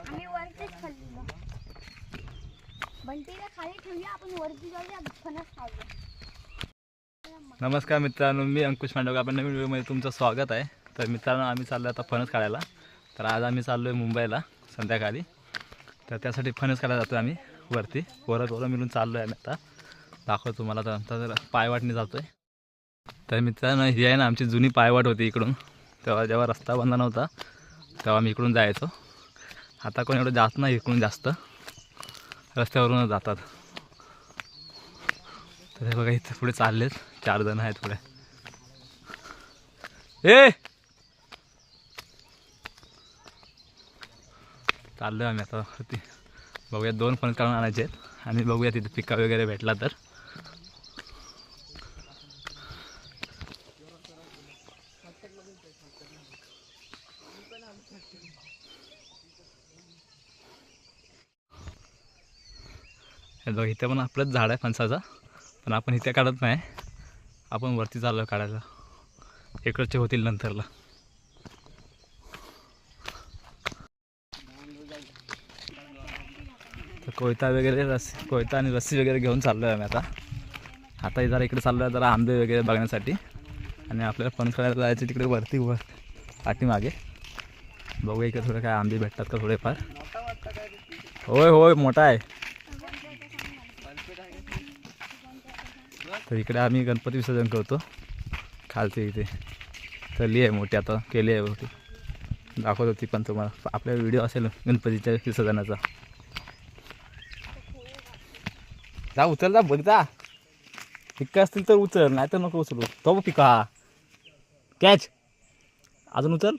आम्ही वरतीच खाल्लेलो बंटीला खाली ठेवूया आपण वरती जाऊया फणस खाऊया. नमस्कार मित्रांनो मी अंकुश मांडवकर. आपण नवीन व्हिडिओमध्ये तुमचं स्वागत आहे. तर मित्रांनो आम्ही चाललो आता फणस काढायला तर आज आम्ही चाललो आहे मुंबईला संध्याकाळी. तर त्यासाठी फणस काढायला जातो आम्ही वरती. वरत वर मिळून चाललो आहे आम्ही आता. दाखवतो तुम्हाला तर आता पायवाटने जातो आहे तर मित्रांनो ही आहे ना आमची जुनी पायवाट होती इकडून. तेव्हा जेव्हा रस्ता बंद नव्हता तेव्हा आम्ही इकडून जायचो. आता कोण एवढं जात नाही इकडून जास्त. रस्त्यावरूनच जातात. तर हे बघा इथं पुढे चाललेत. चार जण आहेत पुढे. ए! चाललो आम्ही आता. बघूया दोन फोन काढून आणायचे आहेत आणि बघूया तिथे पिका वगैरे भेटला तर. बघ इथे पण आपलंच झाड आहे फणसाचं पण आपण इथे काढत नाही. आपण वरती चाललो काढायला. इकडचे होतील नंतरला. तर कोयता वगैरे रस्सी कोयता आणि रस्सी वगैरे घेऊन चाललो आहे आम्ही आता. आता जरा इकडे चाललो आहे जरा आंबे वगैरे बघण्यासाठी. आणि आपल्याला फणस काढायला जायचं तिकडे वरती वर पाठीमागे. बघूया इकडे थोडे काय आंबे भेटतात का थोडेफार. होय होय मोठा आहे. तर इकडे आम्ही गणपती विसर्जन करतो. खालचे इथे. कली आहे मोठी आता केली आहे मोठी दाखवत होती पण तुम्हाला. आपल्या व्हिडिओ असेल गणपतीच्या विसर्जनाचा. जा उचल जा बघ जा. पिकं असतील तर उचल नाही तर नको उचलू. तो बघ पिका. कॅच अजून उचल.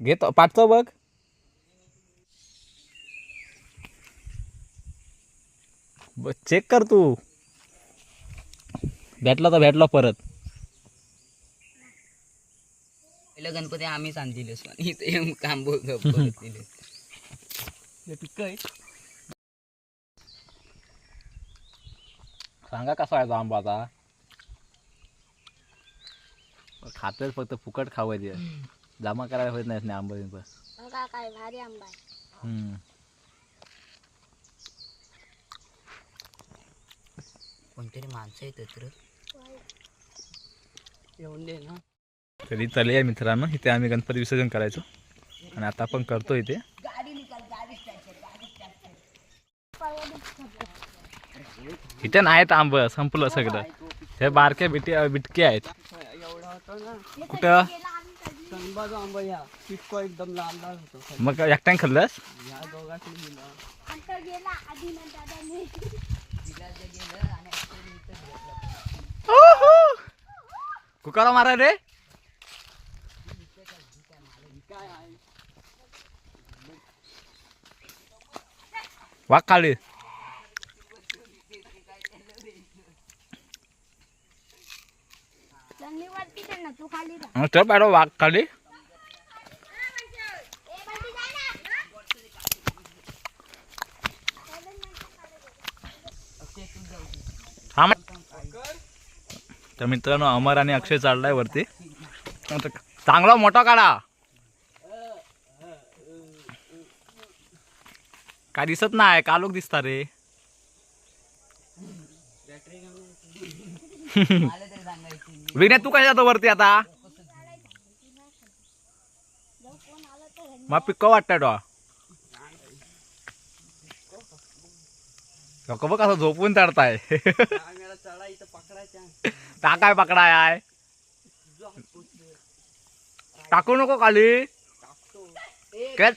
घेतो पाठतो बघ. ब- चेक कर तू. भेटला तर भेटला परत. पहिलं गणपती आम्हीच पण इथे काम बोलतो सांगा कसा आहे तो आंबा आता? खातेच फक्त फुकट खावायचे जमा करायला होत नाही आंबा बिंबा काय भारी आंबा आहे हम्म. कोणतरी माणसं येतात तर येऊन दे ना. तरी चालू आहे मित्रांनो. इथे आम्ही गणपती विसर्जन करायचो. आणि आता आपण करतो इथे. इथे नाहीत आंब. संपलं सगळं. हे बारके बिटी बिटके आहेत. एवढा होता ना कुठं? सनबाजू आंबा या पिक्को एकदम लाल लाल होतो. मग एकट्याने खाल्लंस? या दोघांनी दिला आमचा गेला आधी दादाने कुकारा मारा रे वाघ खाली चांगली वरती चढ ना तू खाली राह चल पाडो वाघ खाली तर मित्रांनो अमर आणि अक्षय चाललाय वरती. चांगला मोठा काढा. काय दिसत नाही कालोक दिसता रे? आलं तू काय जातो वरती आता? मग पिक्क वाटतं डॉ. लोक बघ असं झोपून चढताय. आम्हाला चढा इथं पकडायच्या ता काय पकडाय टाकू नको खाली काय?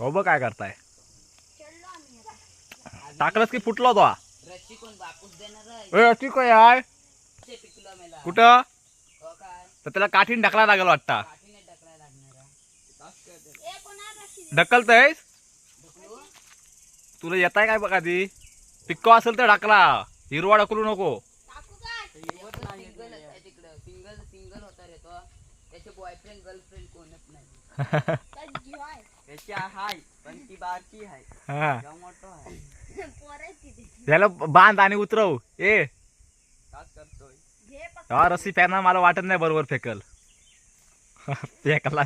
हो बघ काय करताय. चढलो आम्ही आता. टाकलंस की फुटला तो? रस्सी कोण बापूस देणार आहे? ए ठीक आहे ते पिकलं मेला कुठं? हो काय? तर त्याला काठीन ढकला लागेल वाटता. काठीने टाकलाय लागणार ए कोणा रशी ढकलतयस? तुला येताय काय बघा ती पिक्को असेल तर ढकला. हिरवा ढकलू नको. टाकू का सिंगल आहे तिकडं सिंगल सिंगल होता रे तो त्याचे बॉयफ्रेंड गर्लफ्रेंड कोणच नाही त्यात जीव आहे त्याची हाय पण ती बारकी आहे हा मोठं आहे पोरं आहेत तिथे याला बांध आणि उतरव. ए. रस्सी फेकणार मला वाटत नाही बरोबर फेकल. फेकला.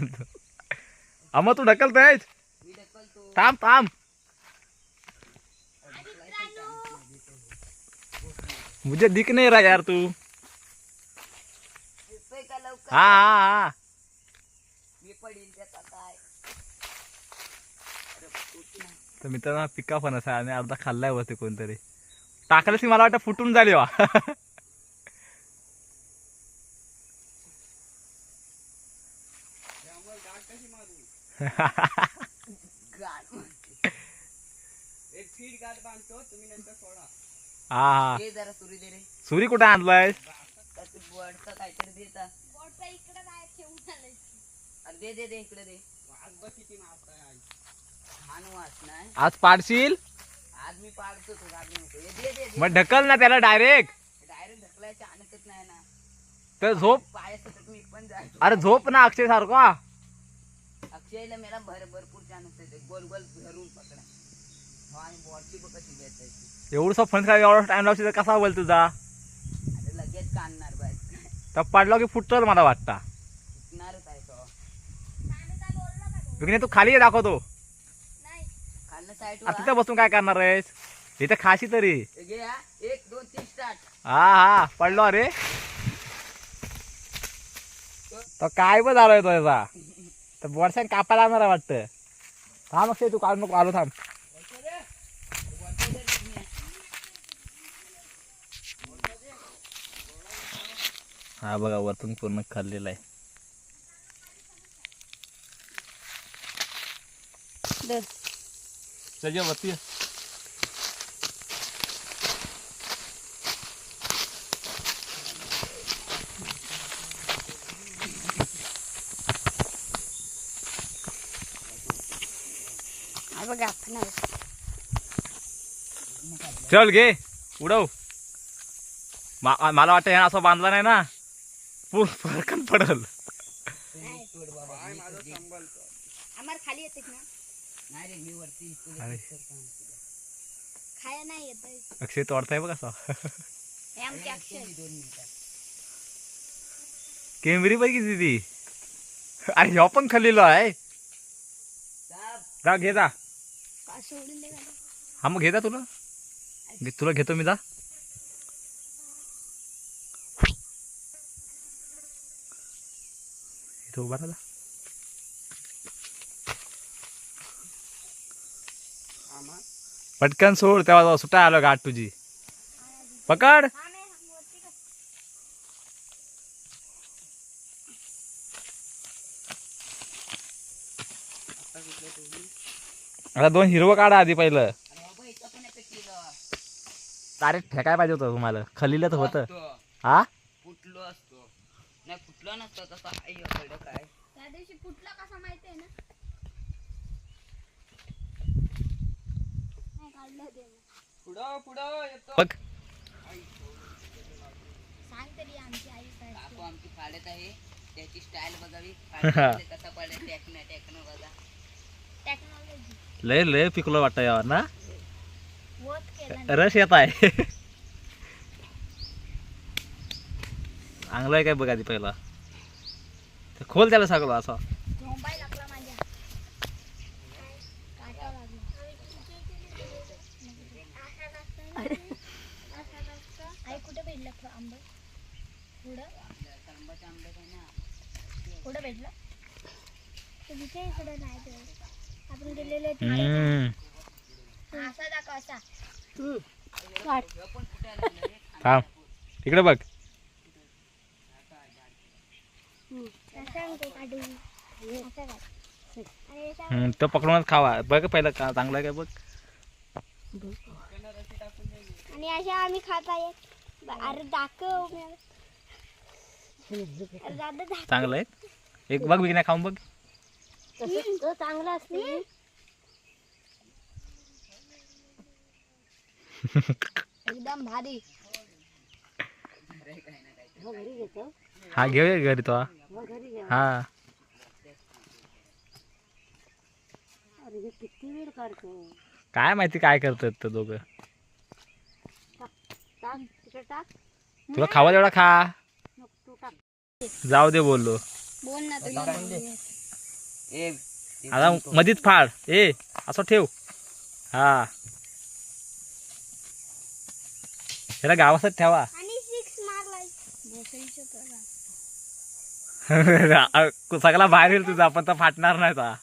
अमर तू ढकलतो थांब थांब. मुझे दिख नहीं रहा यार तू। हा हा. तर मित्रांनो पिका फणस आहे आणि अर्धा खाल्लाय वरती कोणतरी. टाकलंच की मला वाटतं फुटून झाली वा हा हा. सुरी कुठं आणलाय दे इकडे आज पाडशील? आज मी पाडतो मग ढकल ना त्याला डायरेक्ट डायरेक्ट ढकलायचं आणतच नाही ना तर झोप. मी पण जायचो अरे झोप ना अक्षय सारखा. अक्षयला मला भर भरपूर चान्स गोल गोल धरून पकडा हो आणि बॉटची बघ एवढं फणस काय एवढा टाइम लावशील तर कसा बोल तुझा अरे लगेच काढणार बस तर पडला की फुटल मला वाटता. आहे तो. खाली दाखवतो. तिथं बसून काय करणार आहेस? इथे खाशी तरी. हा एक दोन तीन स्टार्ट हा हा. पडलो अरे. तो काय पण झालोय तो याचा. तर वर्षान कापायला लागणार वाटतं. थांब तू काढू नको आलो थांब. हा बघा वरतून पूर्ण खाल्लेला आहे. हा चल घे उडव. मा- मला वाटतं असं बांधला नाही ना. पूर्ण फरकन पडल. आम्हाला खाली येते ना? नाही रे मी वरती तुला अरे. दिसतं का? खाया नाही येत अक्षय तोडताय बघ असं. हे आमचे अक्षय मी दोन मिनिटात. केंबरी बघ किती ती. अरे ह्यो पण खाल्लेलो आहे. जा घे जा. का सोडून दे का हा मग घे जा तुला. तुला घेतो मी जा. इथं उभा पटकन सोड तेव्हा सुटा आलो गाठ तुझी. पकड. आता दोन हिरवं काढा आधी पहिलं. तारीख फेकाय पाहिजे होतं तुम्हाला. खलीलच तर होतं. हा? नसतो तसं. आई कडं काय? त्या दिवशी फुटला कसा माहिती आहे ना? नाही काढलं ते पुढं पुढं येतो. बघ. सांग तरी आमची आई काय काकू आमची फाडत आहे. त्याची स्टाईल बघावी. कसा पडेल. टेकणं टेकणं बघा. टेक्नॉलॉजी लय लय पिकलो वाटतं यावर ना? रस येत आहे. चांगलं आहे काय बघ आधी पहिला. ते खोल त्याला सगळं असं. थांब. इकडे बघ. हम्म, तो पकडूनच खावा. बघ पहिलं का चांगलं आहे काय बघ. आणि अशा आम्ही खात आहे. ब- अरे दाखव मला. अरे दादा दाखव. चांगलं आहे. एक बघ विकण्या खाऊन बघ. तो चांगला असते एकदम भारी ना काय हा घेऊया घरी तो? हा. काय माहिती काय करतात तर दोघं? तुला खावा तेवढा खा. जाऊ दे बोललो. आता मधीच फाड. ए असं ठेव. हा. त्याला गावासच ठेवा आणि सिक्स मारलाय भोसडीचं करा सगळा बाहेर येईल तुझा पण तर फाटणार नाही ता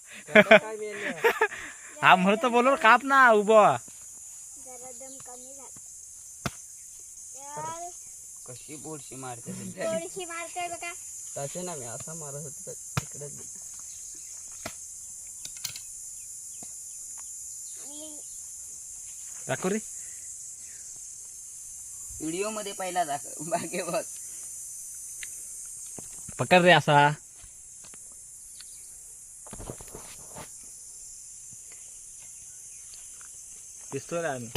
हा म्हणून तर बोललो काप ना उभं. जरा दम कमी झाला यार कशी बोडशी मारते तसे ना मी असा मारत होतो तिकडे दाखव रे. व्हिडिओमध्ये पहिला दाखव बागे बघ पकड रे असा. दिसतोय रे आम्ही?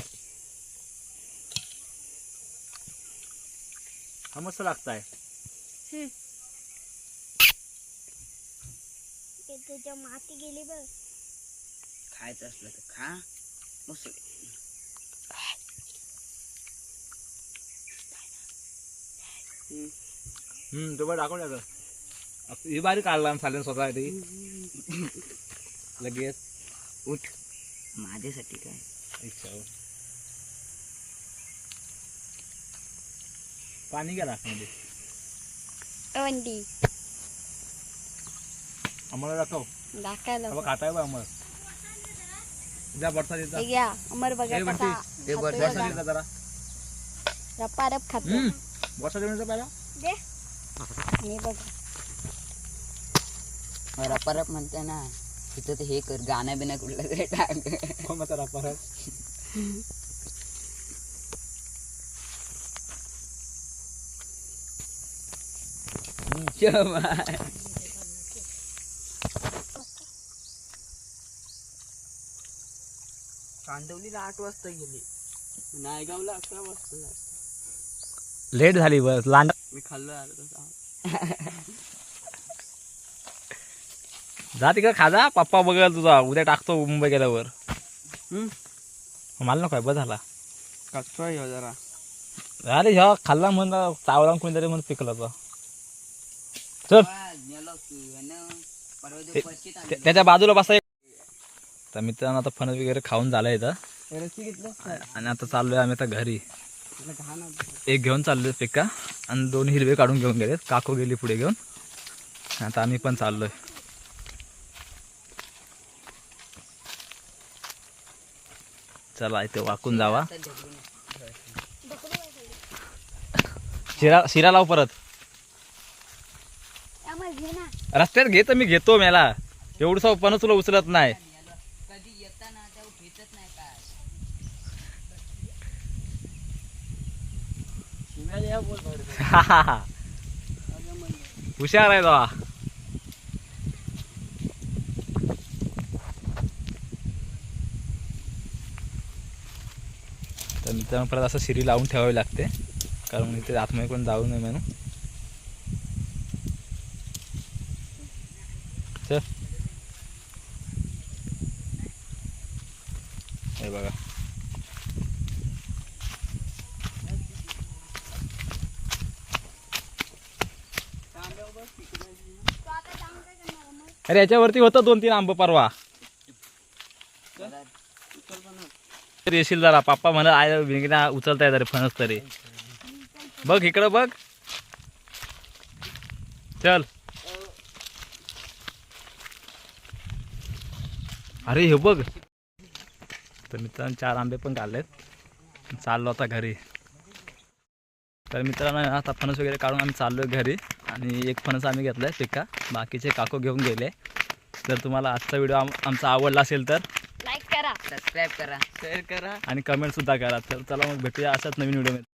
हा मस्त लागताय. ते तुझ्या माती गेली बघ. खायचं असलं तर खा. मस्त. हम्म. ही बारी काढला चालेल स्वतःसाठी लगेच. उठ. माझ्यासाठी काय? इच्छा हो. पाणी घ्या मध्ये अंडी. आम्हाला दाखव. दाखायला बाबा खाताय बा आम्हाला. जा बरसा देता हे घ्या अमर बघा कसा जरा. रप्पा रप खातो हम्म बरसा देऊन पहिला. दे. आणि बघ रपा रप म्हणते ना तिथं ते हे कर गाणं बिना कुठलं तरी टाक कोण म्हणता रापार शबाय. कांदवलीला आठ वाजता गेली नायगावला अकरा वाजता. लेट झाली बस लांड मी खाल्लं जा तिकडे खा जा. पप्पा बघेल तुझा. उद्या टाकतो मुंबई गेल्यावर. मला नको बस झाला. कच्चा जरा. अरे ह्या खाल्ला म्हणून चावला कोणीतरी म्हणून पिकला तो. चल. त्याच्या बाजूला बसा. तर मित्रांनो आता फणस वगैरे खाऊन झालं इथं. आणि आता चाललोय आम्ही आता घरी. एक घेऊन चाललोय पिक्का आणि दोन हिरवे काढून घेऊन गेलेत. काकू गेली पुढे घेऊन. आता आम्ही पण चाललोय. चला इथे वाकून जावा. शिरा शिरा लाव परत. रस्त्यात घे तर रस्त्यात मी घेतो मला. एवढं पण तुला उचलत नाही कधी येताना त्या घेतच नाही काय हुशार आहे तो तर मित्रांनो परत असं शिरी लावून ठेवावी लागते. कारण इथे आतमध्ये कोण जाऊ नये म्हणून. चल. हे बघा. अरे याच्यावरती होतं दोन तीन आंब परवा. येशील जरा पप्पा म्हणत आय विंगना उचलताय तरी फणस तरी. बघ इकडं बघ. चल. अरे हे बघ. तर मित्रांनो चार आंबे पण काढलेत चाललो आता घरी. तर मित्रांनो आता फणस वगैरे काढून आम्ही चाललो घरी. आणि एक फणस आम्ही घेतलाय पिका बाकीचे काकू घेऊन गेले. जर तुम्हाला आजचा व्हिडिओ आम आमचा आवडला असेल तर लाईक करा. सबस्क्राईब करा. शेअर करा आणि कमेंटसुद्धा करा. तर चला मग भेटूया अशाच नवीन व्हिडिओ